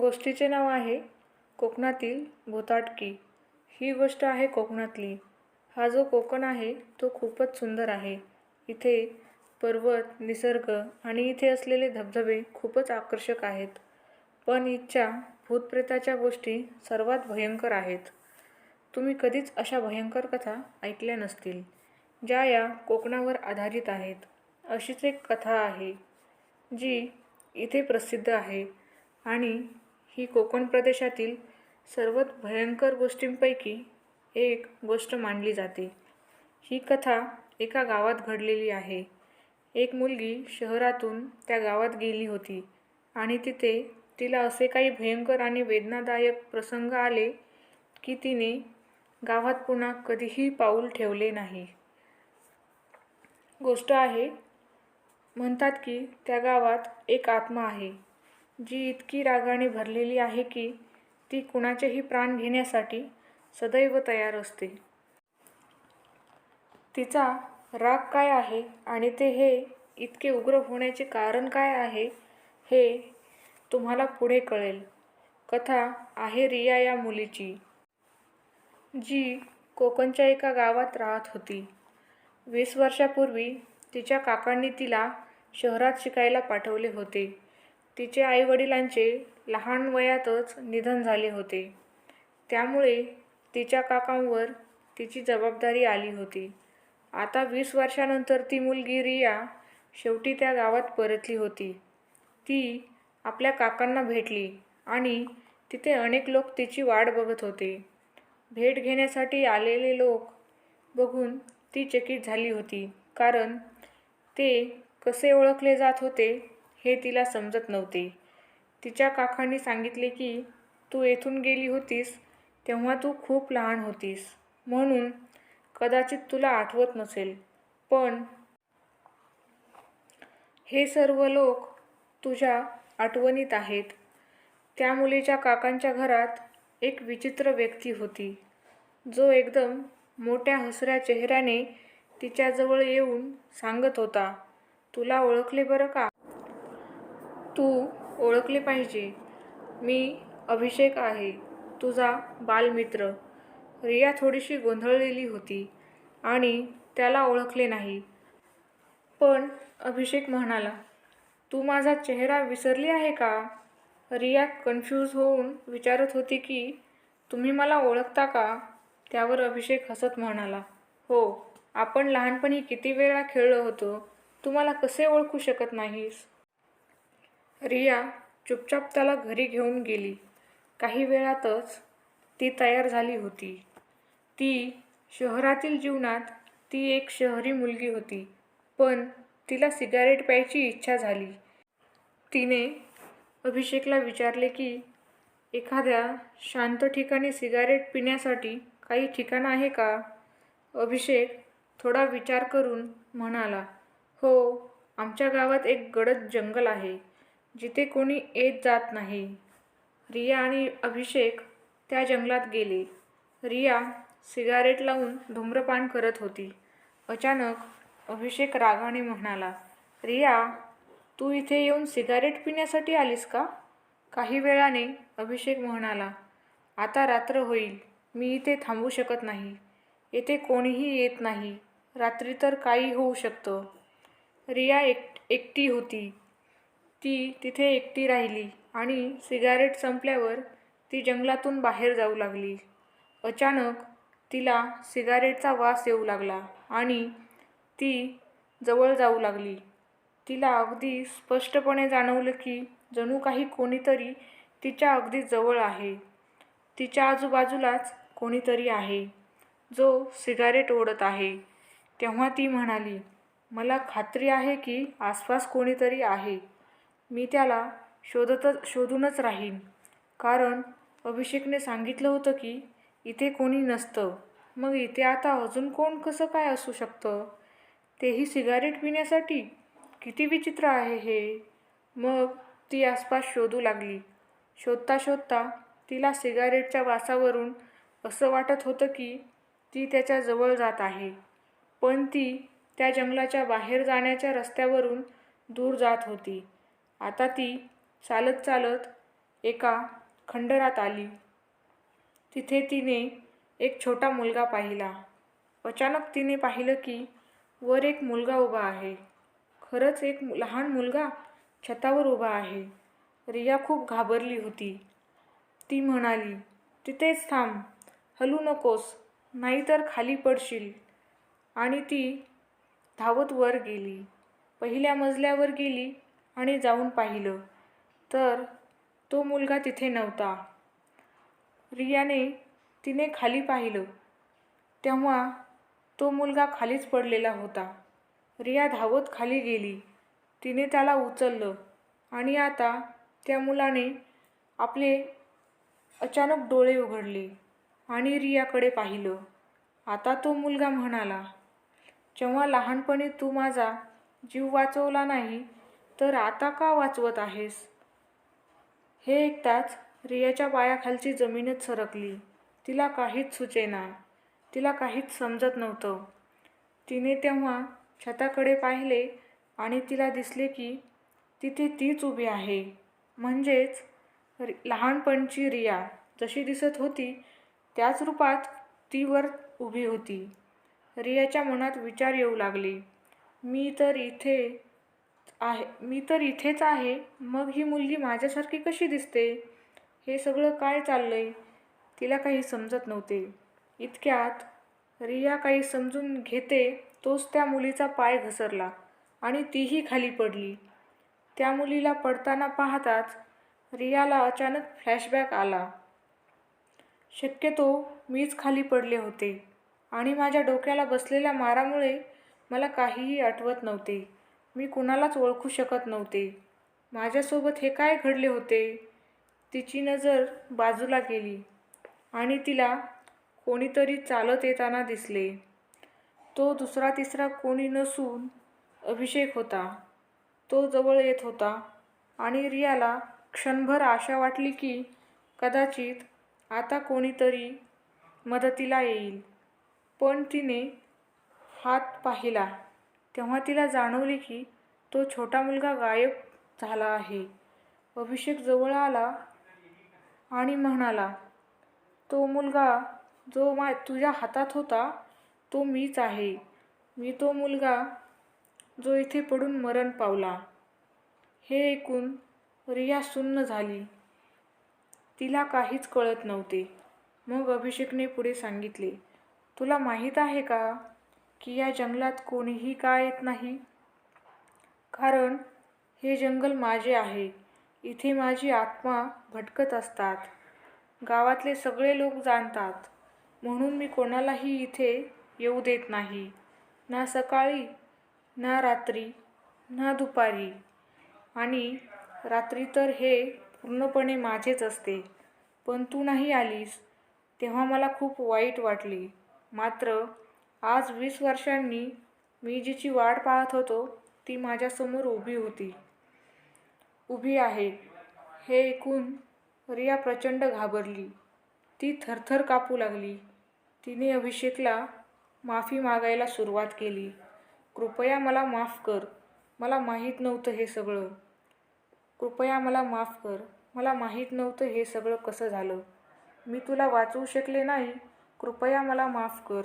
गोष्टीचे नाव आहे कोकणातील भुताटकी. ही गोष्ट आहे कोकणातली. हा जो कोकण आहे तो खूपच सुंदर आहे. इथे पर्वत निसर्ग आणि इथे असलेले धबधबे खूपच आकर्षक आहेत. पण इथच्या भूतप्रेताच्या गोष्टी सर्वात भयंकर आहेत. तुम्ही कधीच अशा भयंकर कथा ऐकल्या नसतील ज्या या कोकणावर आधारित आहेत. अशीच एक कथा आहे जी इथे प्रसिद्ध आहे आणि ही कोकण प्रदेशातील सर्वात भयंकर गोष्टींपैकी एक गोष्ट मानली जाते. ही कथा एका गावात घडलेली आहे. एक मुलगी शहरातून त्या गावात गेली होती आणि तिथे तिला असे काही भयंकर आणि वेदनादायक प्रसंग आले की तिने गावात पुन्हा कधीही पाऊल ठेवले नाही. गोष्ट आहे म्हणतात की त्या गावात एक आत्मा आहे. जी इतकी रागाने भरलेली आहे की ती कुणाचेही प्राण घेण्यासाठी सदैव तयार असते. तिचा राग काय आहे आणि ते हे इतके उग्र होण्याचे कारण काय आहे हे तुम्हाला पुढे कळेल. कथा आहे रिया या मुलीची जी कोकणच्या एका गावात राहत होती. वीस वर्षापूर्वी तिच्या काकांनी तिला शहरात शिकायला पाठवले होते. तिचे आईवडिलांचे लहान वयातच निधन झाले होते. त्यामुळे तिच्या काकांवर तिची जबाबदारी आली होती. आता वीस वर्षानंतर ती मुलगी रिया शेवटी त्या गावात परतली होती. ती आपल्या काकांना भेटली आणि तिथे अनेक लोक तिची वाट बघत होते. भेट घेण्यासाठी आलेले लोक बघून ती चकित झाली होती कारण ते कसे ओळखले जात होते हे तिला समजत नव्हते. तिच्या काकांनी सांगितले की तू येथून गेली होतीस तेव्हा तू खूप लहान होतीस. म्हणून कदाचित तुला आठवत नसेल. पण हे सर्व लोक तुझ्या आठवणीत आहेत. त्या मुलीच्या काकांच्या घरात एक विचित्र व्यक्ती होती जो एकदम मोठ्या हसऱ्या चेहऱ्याने तिच्याजवळ येऊन सांगत होता तुला ओळखले बरं का? तू ओळखले पाहिजे. मी अभिषेक आहे तुझा बालमित्र. रिया थोडीशी गोंधळलेली होती आणि त्याला ओळखले नाही. पण अभिषेक म्हणाला तू माझा चेहरा विसरली आहे का? रिया कन्फ्यूज होऊन विचारत होती की तुम्ही मला ओळखता का? त्यावर अभिषेक हसत म्हणाला हो आपण लहानपणी किती वेळा खेळलो होतो. तू मला कसे ओळखू शकत नाहीस? रिया चुपचाप त्याला घरी घेऊन गेली. काही वेळातच ती तयार झाली होती. ती शहरातील जीवनात ती एक शहरी मुलगी होती पण तिला सिगारेट प्यायची इच्छा झाली. तिने अभिषेकला विचारले की एखाद्या शांत ठिकाणी सिगारेट पिण्यासाठी काही ठिकाण आहे का? अभिषेक थोडा विचार करून म्हणाला हो आमच्या गावात एक गडद जंगल आहे. जिथे कोणी येत जात नाही. रिया आणि अभिषेक त्या जंगलात गेले. रिया सिगारेट लावून धूम्रपान करत होती. अचानक अभिषेक रागाने म्हणाला रिया तू इथे येऊन सिगारेट पिण्यासाठी आलीस का? काही वेळाने अभिषेक म्हणाला आता रात्र होईल. मी इथे थांबू शकत नाही. येथे कोणीही येत नाही. रात्री तर काही होऊ शकतं. रिया एक एकटी होती. ती तिथे एकटी राहिली आणि सिगारेट संपल्यावर ती जंगलातून बाहेर जाऊ लागली. अचानक तिला सिगारेटचा वास येऊ लागला आणि ती जवळ जाऊ लागली. तिला अगदी स्पष्टपणे जाणवलं की जणू काही कोणीतरी तिच्या अगदी जवळ आहे. तिच्या आजूबाजूलाच कोणीतरी आहे. जो सिगारेट ओढत आहे. तेव्हा ती म्हणाली मला खात्री आहे की आसपास कोणीतरी आहे. मी त्याला शोधतच शोधूनच राहीन. कारण अभिषेकने सांगितलं होतं की इथे कोणी नसतं. मग इथे आता अजून कोण कसं काय असू शकतं? तेही सिगारेट पिण्यासाठी? किती विचित्र आहे हे. मग ती आसपास शोधू लागली. शोधता शोधता तिला सिगारेटच्या वासावरून असं वाटत होतं की ती त्याच्याजवळ जात आहे. पण ती त्या जंगलाच्या बाहेर जाण्याच्या रस्त्यावरून दूर जात होती. आता ती चालत चालत एका खंडरात आली. तिथे तिने एक छोटा मुलगा पाहिला. अचानक तिने पाहिलं की वर एक मुलगा उभा आहे. खरंच एक लहान मुलगा छतावर उभा आहे. रिया खूप घाबरली होती. ती म्हणाली तिथेच थांब. हलू नकोस. नाहीतर खाली पडशील. आणि ती धावत वर गेली. पहिल्या मजल्यावर गेली. आणि जाऊन पाहिलं. तर तो मुलगा तिथे नव्हता. रियाने तिने खाली पाहिलं. तेव्हा तो मुलगा खालीच पडलेला होता. रिया धावत खाली गेली. तिने त्याला उचललं आणि आता त्या मुलाने आपले अचानक डोळे उघडले आणि रियाकडे पाहिलं. आता तो मुलगा म्हणाला जेव्हा लहानपणी तू माझा जीव वाचवला नाही तर आता का वाचवत आहेस? हे ऐकताच रियाच्या पायाखालची जमीनच सरकली. तिला काहीच सुचेना. तिला काहीच समजत नव्हतं. तिने तेव्हा छताकडे पाहिले आणि तिला दिसले की तिथे तीच उभी आहे. म्हणजेच रि लहानपणची रिया जशी दिसत होती त्याच रूपात ती वर उभी होती. रियाच्या मनात विचार येऊ लागले. मी तर इथे आहे. मी तर इथेच आहे. मग ही मुलगी माझ्यासारखी कशी दिसते? हे सगळं काय चाललं आहे तिला काही समजत नव्हते. इतक्यात रिया काही समजून घेते तोच त्या मुलीचा पाय घसरला आणि तीही खाली पडली. त्या मुलीला पडताना पाहताच रियाला अचानक फ्लॅशबॅक आला. शक्यतो मीच खाली पडले होते आणि माझ्या डोक्याला बसलेल्या मारामुळे मला काहीही आठवत नव्हते. मी कुणालाच ओळखू शकत नव्हते. माझ्यासोबत हे काय घडले होते? तिची नजर बाजूला गेली आणि तिला कोणीतरी चालत येताना दिसले. तो दुसरा तिसरा कोणी नसून अभिषेक होता. तो जवळ येत होता आणि रियाला क्षणभर आशा वाटली की कदाचित आता कोणीतरी मदतीला येईल. पण तिने हात पाहिला. तेव्हा तिला जाणवले की तो छोटा मुलगा गायब झाला आहे. अभिषेक जवळ आला आणि म्हणाला तो मुलगा जो मा तुझ्या हातात होता तो मीच आहे. मी तो मुलगा जो इथे पडून मरण पावला. हे ऐकून रिया सुन्न झाली. तिला काहीच कळत नव्हते. मग अभिषेकने पुढे सांगितले तुला माहीत आहे का की या जंगलात कोणीही का येत नाही? कारण हे जंगल माझे आहे. इथे माझी आत्मा भटकत असतात. गावातले सगळे लोक जाणतात. म्हणून मी कोणालाही इथे येऊ देत नाही. ना सकाळी ना रात्री ना दुपारी. आणि रात्री तर हे पूर्णपणे माझेच असते. पण तू नाही आलीस तेव्हा मला खूप वाईट वाटले. मात्र आज वीस वर्षांनी मी जिची वाट पाहत होतो ती माझ्यासमोर उभी होती. उभी आहे. हे ऐकून रिया प्रचंड घाबरली. ती थरथर कापू लागली. तिने अभिषेकला माफी मागायला सुरुवात केली. कृपया मला माफ कर. मला माहीत नव्हतं हे सगळं. कृपया मला माफ कर. मला माहीत नव्हतं हे सगळं कसं झालं. मी तुला वाचवू शकले नाही. कृपया मला माफ कर.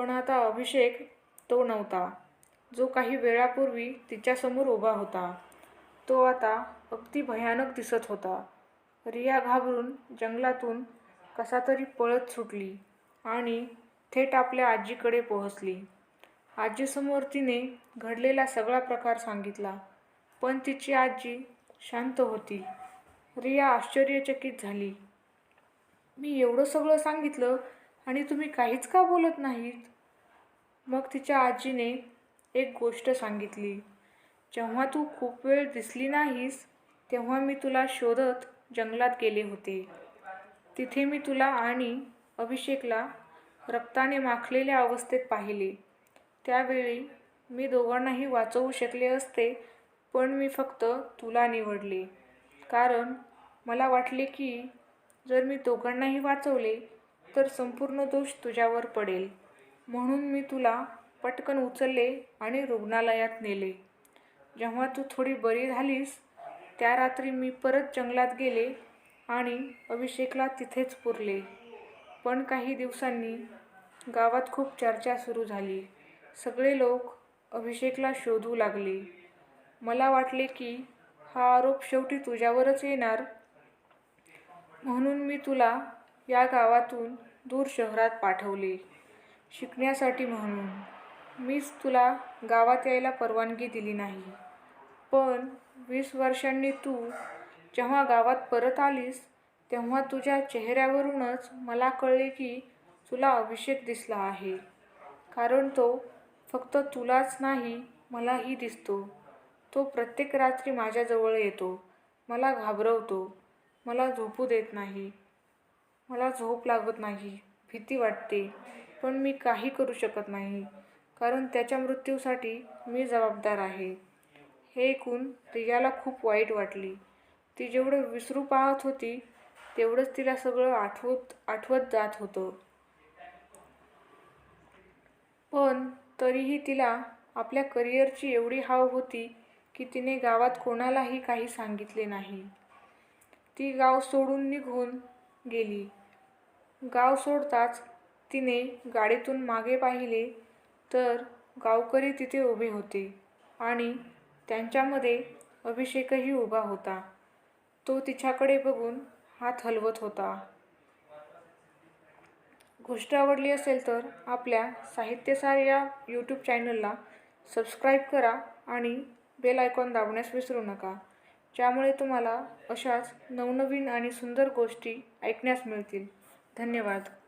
पण आता अभिषेक तो नव्हता. जो काही वेळापूर्वी तिच्यासमोर उभा होता तो आता अगदी भयानक दिसत होता. रिया घाबरून जंगलातून कसा तरी पळत सुटली आणि थेट आपल्या आजीकडे पोहोचली. आजीसमोर तिने घडलेला सगळा प्रकार सांगितला पण तिची आजी शांत होती. रिया आश्चर्यचकित झाली. मी एवढं सगळं सांगितलं आणि तुम्ही काहीच का बोलत नाहीत? मग तिच्या आजीने एक गोष्ट सांगितली. जेव्हा तू खूप वेळ दिसली नाहीस तेव्हा मी तुला शोधत जंगलात गेले होते. तिथे मी तुला आणि अभिषेकला रक्ताने माखलेल्या अवस्थेत पाहिले. त्यावेळी मी दोघांनाही वाचवू शकले असते पण मी फक्त तुला निवडले. कारण मला वाटले की जर मी दोघांनाही वाचवले तर संपूर्ण दोष तुझ्यावर पडेल म्हणून मी तुला पटकन उचलले आणि रुग्णालयात नेले जेव्हा तू थोडी बरी झालीस त्या रात्री मी परत जंगलात गेले आणि अभिषेकला तिथेच पुरले. पण काही दिवसांनी गावात खूप चर्चा सुरू झाली. सगळे लोक अभिषेकला शोधू लागले. मला वाटले की हा आरोप शेवटी तुझ्यावरच येणार, म्हणून मी तुला या गावातून दूर शहरात पाठवले, शिकण्यासाठी म्हणून. मीच तुला गावात यायला परवानगी दिली नाही. पण वीस वर्षांनी तू जेव्हा गावात परत आलीस, तेव्हा तुझ्या चेहऱ्यावरूनच मला कळले की तुला अभिषेक दिसला आहे. कारण तो फक्त तुलाच नाही मलाही दिसतो. तो प्रत्येक रात्री माझ्याजवळ येतो, मला घाबरवतो, मला झोपू देत नाही. मला झोप लागत नाही, भीती वाटते, पण मी काही करू शकत नाही, कारण त्याच्या मृत्यूसाठी मी जबाबदार आहे. हे ऐकून रियाला खूप वाईट वाटली ती जेवढं विसरू पाहत होती, तेवढंच तिला सगळं आठवत जात होतं. पण तरीही तिला आपल्या करिअरची एवढी हाव होती की तिने गावात कोणालाही काही सांगितले नाही. ती गाव सोडून निघून गेली. गाव सोडताच तिने गाडीतून मागे पाहिले तर गावकरी तिथे उभे होते आणि त्यांच्यामध्ये अभिषेकही उभा होता. तो तिच्याकडे बघून हात हलवत होता. गोष्ट आवडली असेल तर आपल्या साहित्यसार या यूट्यूब चॅनलला सबस्क्राईब करा आणि बेल आयकॉन दाबण्यास विसरू नका, ज्यामुळे तुम्हाला अशाच नवनवीन आणि सुंदर गोष्टी ऐकण्यास मिळतील. धन्यवाद.